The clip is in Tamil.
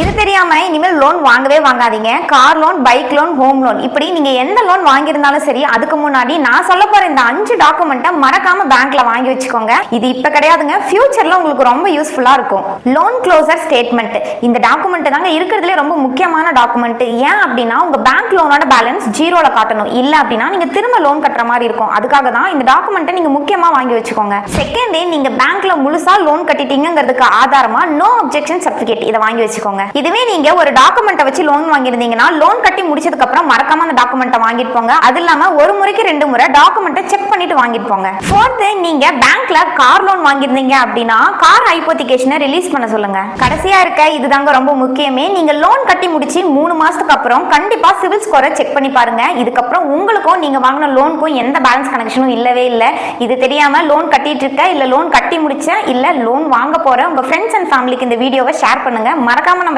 இது தெரியாமலே இனிமேல் லோன் வாங்கவே வாங்காதீங்க. Car loan bike loan home loan இப்படி நீங்க எந்த லோன் வாங்கியிருந்தாலும் சரி அதுக்கு முன்னாடி நான் சொல்ல போற இந்த அஞ்சு டாக்குமெண்ட்டை மறக்காம பேங்க்ல வாங்கி வச்சுக்கோங்க. இது இப்ப கிடையாதுங்க. ஃபியூச்சர்ல உங்களுக்கு ரொம்ப யூஸ்ஃபுல்லா இருக்கும். லோன் க்ளோசர் ஸ்டேட்மெண்ட் இந்த டாக்குமெண்ட் தாங்க இருக்கிறதுலே ரொம்ப முக்கியமான டாக்குமெண்ட் ஏன் அப்படின்னா உங்க பேங்க் லோனோட பேலன்ஸ் ஜீரோல காட்டணும். இல்ல அப்படின்னா நீங்க திரும்ப லோன் கட்டுற மாதிரி இருக்கும். அதுக்காக தான் இந்த டாக்குமெண்ட்டை நீங்க முக்கியமா வாங்கி வச்சுக்கோங்க. செகண்ட் நீங்க பேங்க்ல முழுசா லோன் கட்டிட்டீங்கிறதுக்கு ஆதாரமா நோ அப்ஜெக்ஷன் சர்டிபிகேட் இதை வாங்கி வச்சுக்கோங்க. இதுவே நீங்க ஒரு டாக்குமெண்ட்டை வச்சு லோன் வாங்கியிருந்தீங்கன்னா லோன் கட்டி முடிச்சதுக்கு அப்புறம் மறக்காம அந்த டாக்குமெண்ட்டை வாங்கிட்டு போங்க அது இல்லாம ஒரு முறைக்கு ரெண்டு முறை டாக்குமெண்ட்டை செக் பண்ணிட்டு வாங்கிட்டு போங்க ஃபோர்த்து நீங்க பேங்க்ல கார் லோன் வாங்கியிருந்தீங்க அப்படின்னா கார் ஹைப்போதிகேஷனை ரிலீஸ் பண்ண சொல்லுங்க. கடைசியா இருக்க இதுதாங்க ரொம்ப முக்கியமே. நீங்க லோன் கட்டி முடிச்சு மூணு மாசத்துக்கு அப்புறம் கண்டிப்பா சிவில் ஸ்கோரை செக் பண்ணி பாருங்க. இதுக்கப்புறம் உங்களுக்கும் நீங்க வாங்கின லோனுக்கும் எந்த பேலன்ஸ் கனெக்ஷனும் இல்லவே இல்லை. இது தெரியாம லோன் கட்டிட்டு இருக்க இல்ல லோன் கட்டி முடிச்ச இல்ல லோன் வாங்க போற உங்க ஃப்ரெண்ட்ஸ் அண்ட் ஃபேமிலிக்கு இந்த வீடியோவை ஷேர் பண்ணுங்க. மறக்காம நம்ம